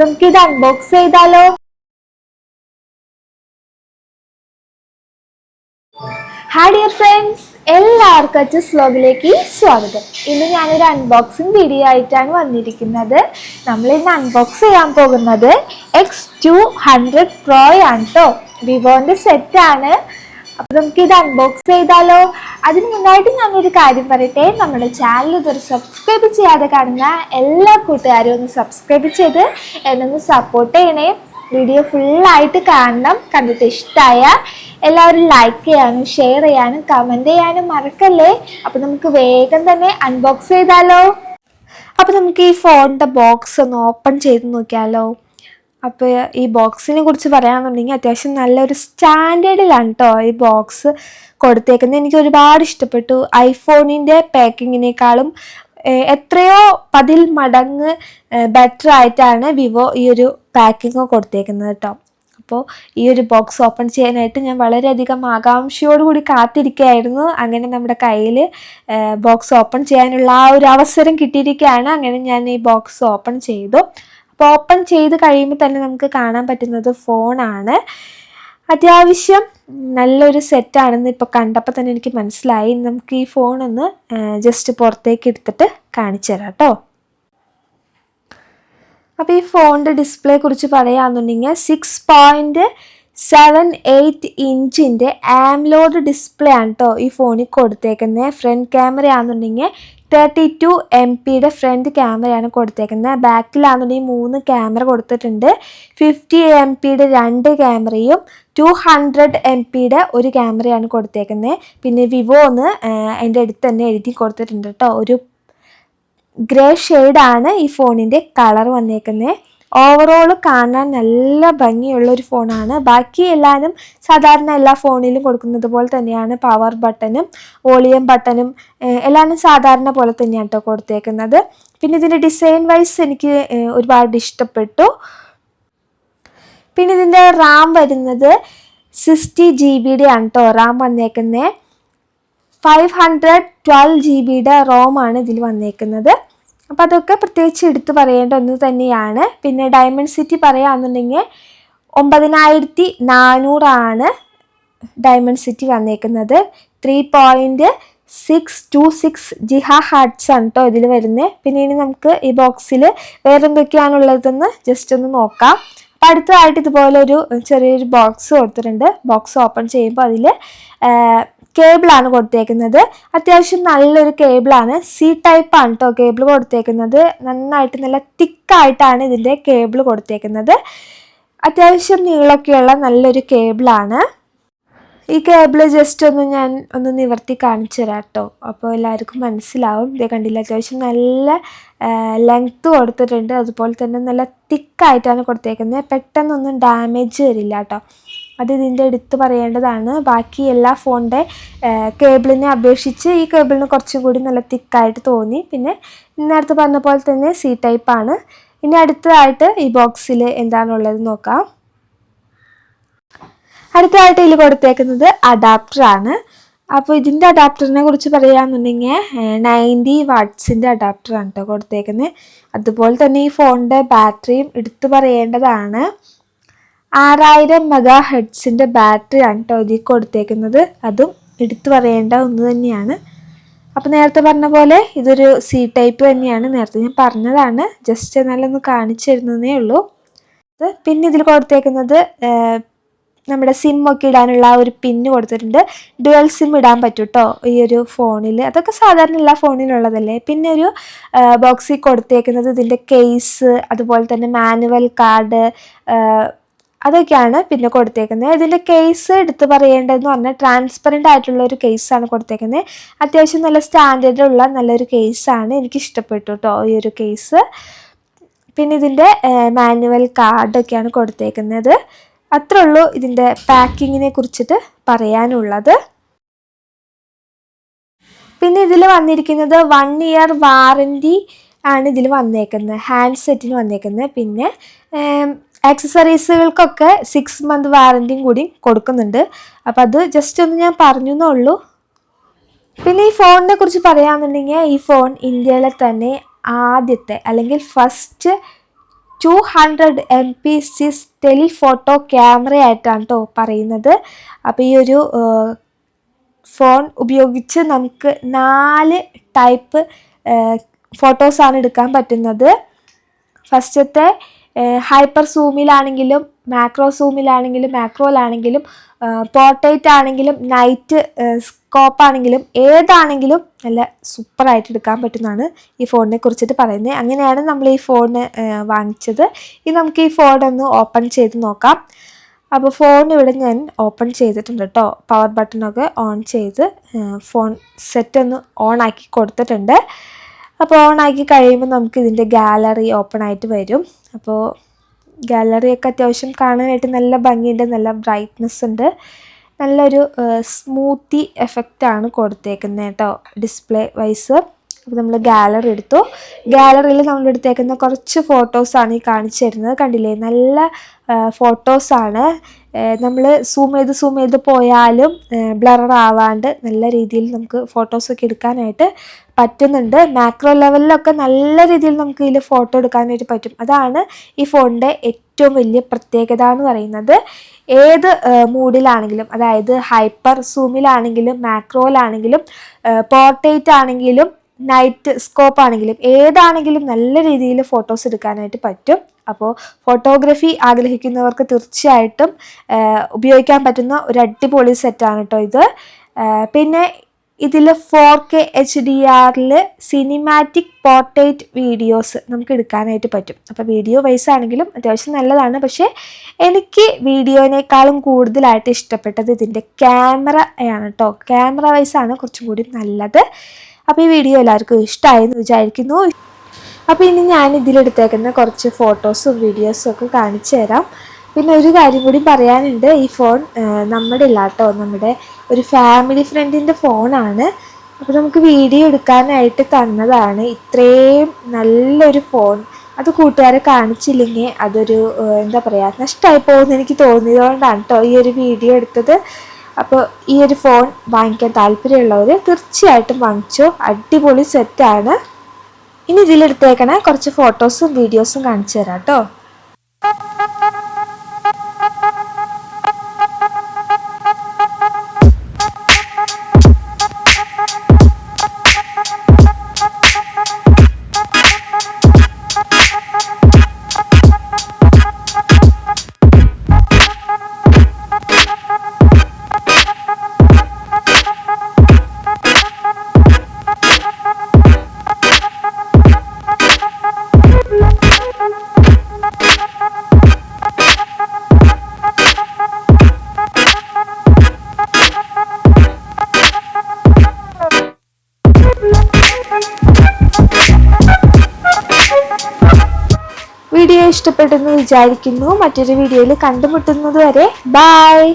നമുക്ക് ഇത് അൺബോക്സ് ചെയ്താലോ? ഹായ് ഡിയർ ഫ്രണ്ട്സ് എല്ലാവർക്കും അച്ചസ് വ്ലോഗിലേക്ക് സ്വാഗതം. ഇന്ന് ഞാനൊരു അൺബോക്സിങ് വീഡിയോ ആയിട്ടാണ് വന്നിരിക്കുന്നത്. നമ്മൾ ഇന്ന് അൺബോക്സ് ചെയ്യാൻ പോകുന്നത് എക്സ് ടു ഹൺഡ്രഡ് പ്രോയാണ് കേട്ടോ വിവോന്റെ സെറ്റ് ആണ്. അപ്പൊ നമുക്ക് ഇത് അൺബോക്സ് ചെയ്താലോ? അതിന് മുന്നായിട്ട് ഞാനൊരു കാര്യം പറയട്ടെ. നമ്മുടെ ചാനൽ ഇതൊരു സബ്സ്ക്രൈബ് ചെയ്യാതെ കാണുന്ന എല്ലാ കൂട്ടുകാരും ഒന്ന് സബ്സ്ക്രൈബ് ചെയ്ത് എന്നൊന്ന് സപ്പോർട്ട് ചെയ്യണേ. വീഡിയോ ഫുള്ളായിട്ട് കാണണം. കണ്ടിട്ട് ഇഷ്ടമായ എല്ലാവരും ലൈക്ക് ചെയ്യാനും ഷെയർ ചെയ്യാനും കമന്റ് ചെയ്യാനും മറക്കല്ലേ? അപ്പം നമുക്ക് വേഗം തന്നെ അൺബോക്സ് ചെയ്താലോ. അപ്പം നമുക്ക് ഈ ഫോണിന്റെ ബോക്സ് ഒന്ന് ഓപ്പൺ ചെയ്ത് നോക്കിയാലോ. അപ്പോൾ ഈ ബോക്സിനെ കുറിച്ച് പറയുകയാണെന്നുണ്ടെങ്കിൽ അത്യാവശ്യം നല്ലൊരു സ്റ്റാൻഡേർഡിലാണ് കേട്ടോ ഈ ബോക്സ് കൊടുത്തേക്കുന്നത്. എനിക്ക് ഒരുപാട് ഇഷ്ടപ്പെട്ടു. ഐഫോണിന്റെ പാക്കിങ്ങിനേക്കാളും എത്രയോ പതിൽ മടങ്ങ് ബെറ്റർ ആയിട്ടാണ് വിവോ ഈ ഒരു പാക്കിങ് കൊടുത്തേക്കുന്നത് കേട്ടോ അപ്പോൾ ഈ ഒരു ബോക്സ് ഓപ്പൺ ചെയ്യാനായിട്ട് ഞാൻ വളരെയധികം ആകാംക്ഷയോടുകൂടി കാത്തിരിക്കുകയായിരുന്നു. അങ്ങനെ നമ്മുടെ കയ്യിൽ ബോക്സ് ഓപ്പൺ ചെയ്യാനുള്ള ആ ഒരു അവസരം കിട്ടിയിരിക്കുകയാണ്. അങ്ങനെ ഞാൻ ഈ ബോക്സ് ഓപ്പൺ ചെയ്തു. അപ്പോൾ ഓപ്പൺ ചെയ്ത് കഴിയുമ്പോൾ തന്നെ നമുക്ക് കാണാൻ പറ്റുന്നത് ഫോണാണ് അത്യാവശ്യം നല്ലൊരു സെറ്റാണെന്ന് ഇപ്പോൾ കണ്ടപ്പോൾ തന്നെ എനിക്ക് മനസ്സിലായി. നമുക്ക് ഈ ഫോൺ ഒന്ന് ജസ്റ്റ് പുറത്തേക്ക് എടുത്തിട്ട് കാണിച്ചു തരാം കേട്ടോ. അപ്പോൾ ഈ ഫോണിന്റെ ഡിസ്പ്ലേ കുറിച്ച് പറയുകയാണെന്നുണ്ടെങ്കിൽ സിക്സ് പോയിന്റ് സെവൻ എയ്റ്റ് ഇഞ്ചിന്റെ ആംലോഡ് ഡിസ്പ്ലേ ആണ് കേട്ടോ ഈ ഫോണിൽ കൊടുത്തേക്കുന്നത്. ഫ്രണ്ട് ക്യാമറ ആണെന്നുണ്ടെങ്കിൽ തേർട്ടി ടു എം പിയുടെ ഫ്രണ്ട് ക്യാമറയാണ് കൊടുത്തേക്കുന്നത്. ബാക്കിലാണെന്നുണ്ടെങ്കിൽ മൂന്ന് ക്യാമറ കൊടുത്തിട്ടുണ്ട്. ഫിഫ്റ്റി എം പിയുടെ രണ്ട് ക്യാമറയും ടു ഹൺഡ്രഡ് എം പിയുടെ ഒരു ക്യാമറയാണ് കൊടുത്തേക്കുന്നത്. പിന്നെ വിവോ ഒന്ന് എന്റെ അടുത്ത് തന്നെ എഴുതി കൊടുത്തിട്ടുണ്ട് കേട്ടോ. ഒരു ഗ്രേ ഷെയ്ഡാണ് ഈ ഫോണിന്റെ കളർ വന്നേക്കുന്നത്. ഓവറോൾ കാണാൻ നല്ല ഭംഗിയുള്ള ഒരു ഫോണാണ്. ബാക്കി എല്ലാവരും സാധാരണ എല്ലാ ഫോണിലും കൊടുക്കുന്നത് പോലെ തന്നെയാണ് പവർ ബട്ടണും വോളിയം ബട്ടണും എല്ലാവരും സാധാരണ പോലെ തന്നെയാണ് കേട്ടോ കൊടുത്തേക്കുന്നത്. പിന്നെ ഇതിന്റെ ഡിസൈൻ വൈസ് എനിക്ക് ഒരുപാട് ഇഷ്ടപ്പെട്ടു. പിന്നെ ഇതിന്റെ റാം വരുന്നത് സിക്സ്റ്റി ജി ബിയുടെ ആണ് കേട്ടോ റാം വന്നേക്കുന്നത് ഫൈവ് ഹൺഡ്രഡ് ട്വൽവ് ജി ബിയുടെ റോമാണ് ഇതിൽ വന്നേക്കുന്നത്. അപ്പം അതൊക്കെ പ്രത്യേകിച്ച് എടുത്തു പറയേണ്ട ഒന്ന് തന്നെയാണ്. പിന്നെ ഡയമണ്ട് സിറ്റി പറയുകയാണെന്നുണ്ടെങ്കിൽ ഒമ്പതിനായിരത്തി നാനൂറാണ് ഡയമണ്ട് സിറ്റി വന്നേക്കുന്നത്. Three point six two six gigahertz ആണ് കേട്ടോ ഇതിൽ വരുന്നത് പിന്നെ ഇനി നമുക്ക് ഈ ബോക്സിൽ വേറെ എന്തൊക്കെയാണുള്ളതെന്ന് ജസ്റ്റ് ഒന്ന് നോക്കാം. അപ്പോൾ അടുത്തതായിട്ട് ഇതുപോലെ ഒരു ചെറിയൊരു ബോക്സ് കൊടുത്തിട്ടുണ്ട്. ബോക്സ് ഓപ്പൺ ചെയ്യുമ്പോൾ അതിൽ കേബിളാണ് കൊടുത്തേക്കുന്നത്. അത്യാവശ്യം നല്ലൊരു കേബിളാണ് സി ടൈപ്പ് ആണ് കേട്ടോ കേബിൾ കൊടുത്തേക്കുന്നത്. നന്നായിട്ട് നല്ല തിക്കായിട്ടാണ് ഇതിന്റെ കേബിൾ കൊടുത്തേക്കുന്നത്. അത്യാവശ്യം നീളമൊക്കെയുള്ള നല്ലൊരു കേബിളാണ് ഈ കേബിൾ ജസ്റ്റ് ഒന്ന് ഞാൻ ഒന്ന് നിവർത്തി കാണിച്ചു തരാം കേട്ടോ അപ്പോൾ എല്ലാവർക്കും മനസ്സിലാവും. ഇത് കണ്ടില്ല? അത്യാവശ്യം നല്ല ലെങ്ത്ത് കൊടുത്തിട്ടുണ്ട്. അതുപോലെ തന്നെ നല്ല തിക്കായിട്ടാണ് കൊടുത്തേക്കുന്നത്. പെട്ടെന്നൊന്നും ഡാമേജ് വരില്ല കേട്ടോ അത് ഇതിന്റെ എടുത്ത് പറയേണ്ടതാണ്. ബാക്കി എല്ലാ ഫോണിന്റെ കേബിളിനെ അപേക്ഷിച്ച് ഈ കേബിളിന് കുറച്ചും കൂടി നല്ല തിക്കായിട്ട് തോന്നി. പിന്നെ നേരത്തെ പറഞ്ഞ പോലെ തന്നെ സി ടൈപ്പാണ് ഇനി അടുത്തതായിട്ട് ഈ ബോക്സിൽ എന്താണുള്ളത് നോക്കാം. അടുത്തതായിട്ട് ഇതിൽ കൊടുത്തേക്കുന്നത് അഡാപ്റ്ററാണ് അപ്പോൾ ഇതിന്റെ അഡാപ്റ്ററിനെ കുറിച്ച് പറയുകയാണെന്നുണ്ടെങ്കിൽ നയന്റി വാട്ട്സിന്റെ അഡാപ്റ്ററാണ് കേട്ടോ കൊടുത്തേക്കുന്നത്. അതുപോലെ തന്നെ ഈ ഫോണിന്റെ ബാറ്ററിയും എടുത്തു പറയേണ്ടതാണ്. ആറായിരം മെഗാ ഹെഡ്സിന്റെ ബാറ്ററി ആണ് കേട്ടോ ഇതിൽ കൊടുത്തേക്കുന്നത്. അതും എടുത്തു പറയേണ്ട ഒന്ന് തന്നെയാണ്. അപ്പോൾ നേരത്തെ പറഞ്ഞ പോലെ ഇതൊരു സി ടൈപ്പ് തന്നെയാണ്. നേരത്തെ ഞാൻ പറഞ്ഞതാണ്. ജസ്റ്റ് എന്നാലൊന്ന് കാണിച്ചു തരുന്നതേ ഉള്ളൂ. പിന്നെ ഇതിൽ കൊടുത്തേക്കുന്നത് നമ്മുടെ സിം ഒക്കെ ഇടാനുള്ള ഒരു പിന്ന് കൊടുത്തിട്ടുണ്ട്. ഡുവൽ സിം ഇടാൻ പറ്റും കേട്ടോ ഈ ഒരു ഫോണിൽ അതൊക്കെ സാധാരണ എല്ലാ ഫോണിലുള്ളതല്ലേ? പിന്നെ ഒരു ബോക്സിൽ കൊടുത്തേക്കുന്നത് ഇതിന്റെ കേസ് അതുപോലെ തന്നെ മാനുവൽ കാർഡ് അതൊക്കെയാണ് പിന്നെ കൊടുത്തേക്കുന്നത്. ഇതിന്റെ കേസ് എടുത്ത് പറയേണ്ടതെന്ന് പറഞ്ഞാൽ ട്രാൻസ്പെറന്റ് ആയിട്ടുള്ള ഒരു കേസാണ് കൊടുത്തേക്കുന്നത്. അത്യാവശ്യം നല്ല സ്റ്റാൻഡേർഡുള്ള നല്ലൊരു കേസാണ് എനിക്ക് ഇഷ്ടപ്പെട്ടു കേട്ടോ ഈ ഒരു കേസ് പിന്നെ ഇതിന്റെ മാനുവൽ കാർഡൊക്കെയാണ് കൊടുത്തേക്കുന്നത്. അത്രേ ഉള്ളൂ ഇതിന്റെ പാക്കിങ്ങിനെ കുറിച്ചിട്ട് പറയാനുള്ളത്. പിന്നെ ഇതിൽ വന്നിരിക്കുന്നത് വൺ ഇയർ വാറന്റി ആണ് ഇതിൽ വന്നേക്കുന്നത്. ഹാൻഡ് സെറ്റിന് വന്നേക്കുന്നത്. പിന്നെ ആക്സസറീസുകൾക്കൊക്കെ സിക്സ് മന്ത് വാറന്റിയും കൂടി കൊടുക്കുന്നുണ്ട്. അപ്പം അത് ജസ്റ്റ് ഒന്ന് ഞാൻ പറഞ്ഞു എന്നേ ഉള്ളൂ പിന്നെ ഈ ഫോണിനെ കുറിച്ച് പറയുകയാണെന്നുണ്ടെങ്കിൽ ഈ ഫോൺ ഇന്ത്യയിലെ തന്നെ ആദ്യത്തെ അല്ലെങ്കിൽ first two hundred M P സിസ് ടെലിഫോട്ടോ ക്യാമറ ആയിട്ടാണ് കേട്ടോ പറയുന്നത്. അപ്പോൾ ഈ ഒരു ഫോൺ ഉപയോഗിച്ച് നമുക്ക് നാല് ടൈപ്പ് ഫോട്ടോസാണ് എടുക്കാൻ പറ്റുന്നത്. ഫസ്റ്റത്തെ ഹൈപ്പർ സൂമിലാണെങ്കിലും മാക്രോ സൂമിലാണെങ്കിലും മാക്രോയിലാണെങ്കിലും പോർട്രേറ്റ് ആണെങ്കിലും നൈറ്റ് സ്കോപ്പ് ആണെങ്കിലും ഏതാണെങ്കിലും നല്ല സൂപ്പറായിട്ട് എടുക്കാൻ പറ്റുന്നതാണ് ഈ ഫോണിനെ കുറിച്ചിട്ട് പറയുന്നത്. അങ്ങനെയാണ് നമ്മൾ ഈ ഫോൺ വാങ്ങിച്ചത്. ഇനി നമുക്ക് ഈ ഫോൺ ഒന്ന് ഓപ്പൺ ചെയ്ത് നോക്കാം. അപ്പോൾ ഫോൺ ഇവിടെ ഞാൻ ഓപ്പൺ ചെയ്തിട്ടുണ്ട് കേട്ടോ. പവർ ബട്ടണൊക്കെ ഓൺ ചെയ്ത് ഫോൺ സെറ്റ് ഒന്ന് ഓൺ ആക്കി കൊടുത്തിട്ടുണ്ട്. അപ്പോൾ ഓണാക്കി കഴിയുമ്പോൾ നമുക്ക് ഇതിന്റെ ഗാലറി ഓപ്പൺ ആയിട്ട് വരും. അപ്പോൾ ഗാലറിയൊക്കെ അത്യാവശ്യം കാണാനായിട്ട് നല്ല ഭംഗിയുണ്ട് നല്ല ബ്രൈറ്റ്നെസ് ഉണ്ട്. നല്ലൊരു സ്മൂത്തി എഫക്റ്റാണ് കൊടുത്തേക്കുന്നത് കേട്ടോ ഡിസ്പ്ലേ വൈസ് അപ്പോൾ നമ്മൾ ഗാലറി എടുത്തു. ഗാലറിയിൽ നമ്മൾ എടുത്തേക്കുന്ന കുറച്ച് ഫോട്ടോസാണ് ഈ കാണിച്ചു തരുന്നത്. കണ്ടില്ലേ? നല്ല ഫോട്ടോസാണ് നമ്മൾ സൂം ചെയ്ത് സൂം ചെയ്ത് പോയാലും ബ്ലറർ ആവാണ്ട് നല്ല രീതിയിൽ നമുക്ക് ഫോട്ടോസൊക്കെ എടുക്കാനായിട്ട് പറ്റുന്നുണ്ട്. മാക്രോ ലെവലിലൊക്കെ നല്ല രീതിയിൽ നമുക്ക് ഇതിൽ ഫോട്ടോ എടുക്കാനായിട്ട് പറ്റും. അതാണ് ഈ ഫോണിന്റെ ഏറ്റവും വലിയ പ്രത്യേകത എന്ന് പറയുന്നത്. ഏത് മൂഡിലാണെങ്കിലും അതായത് ഹൈപ്പർ സൂമിലാണെങ്കിലും മാക്രോയിലാണെങ്കിലും പോർട്രേറ്റ് ആണെങ്കിലും നൈറ്റ് സ്കോപ്പ് ആണെങ്കിലും ഏതാണെങ്കിലും നല്ല രീതിയിൽ ഫോട്ടോസ് എടുക്കാനായിട്ട് പറ്റും. അപ്പോൾ ഫോട്ടോഗ്രഫി ആഗ്രഹിക്കുന്നവർക്ക് തീർച്ചയായിട്ടും ഉപയോഗിക്കാൻ പറ്റുന്ന ഒരു അടിപൊളി സെറ്റാണ് കേട്ടോ ഇത്. പിന്നെ ഇതിൽ ഫോർ കെ എച്ച് ഡി ആറിൽ സിനിമാറ്റിക് പോർട്രേറ്റ് വീഡിയോസ് നമുക്ക് എടുക്കാനായിട്ട് പറ്റും. അപ്പോൾ വീഡിയോ വൈസ് ആണെങ്കിലും അത്യാവശ്യം നല്ലതാണ്. പക്ഷേ എനിക്ക് വീഡിയോനേക്കാളും കൂടുതലായിട്ട് ഇഷ്ടപ്പെട്ടത് ഇതിന്റെ ക്യാമറ ആണ് കേട്ടോ ക്യാമറ വൈസാണ് കുറച്ചും കൂടി നല്ലത്. അപ്പോൾ ഈ വീഡിയോ എല്ലാവർക്കും ഇഷ്ടമായെന്ന് വിചാരിക്കുന്നു. അപ്പോൾ ഇനി ഞാൻ ഇതിലെടുത്തേക്കുന്ന കുറച്ച് ഫോട്ടോസും വീഡിയോസും ഒക്കെ കാണിച്ചു തരാം പിന്നെ ഒരു കാര്യം കൂടി പറയാനുണ്ട്. ഈ ഫോൺ നമ്മുടെ ഇല്ല കേട്ടോ നമ്മുടെ ഒരു ഫാമിലി ഫ്രണ്ടിന്റെ ഫോണാണ്. അപ്പോൾ നമുക്ക് വീഡിയോ എടുക്കാനായിട്ട് തന്നതാണ്. ഇത്രയും നല്ലൊരു ഫോൺ. അത് കൂട്ടുകാരെ കാണിച്ചില്ലെങ്കിൽ അതൊരു എന്താ പറയുക നഷ്ടമായി പോകുമെന്ന് എനിക്ക് തോന്നിയതുകൊണ്ടാണ് കേട്ടോ ഈ ഒരു വീഡിയോ എടുത്തത്. അപ്പോൾ ഈ ഒരു ഫോൺ വാങ്ങിക്കാൻ താല്പര്യമുള്ളവർ തീർച്ചയായിട്ടും വാങ്ങിച്ചു. അടിപൊളി സെറ്റാണ് ഇനി ഇതിലെടുത്തേക്കണ കുറച്ച് ഫോട്ടോസും വീഡിയോസും കാണിച്ചു തരാം കേട്ടോ ഇഷ്ടപ്പെട്ടെന്ന് വിചാരിക്കുന്നു. മറ്റൊരു വീഡിയോയിൽ കണ്ടുമുട്ടുന്നത് വരെ ബായ്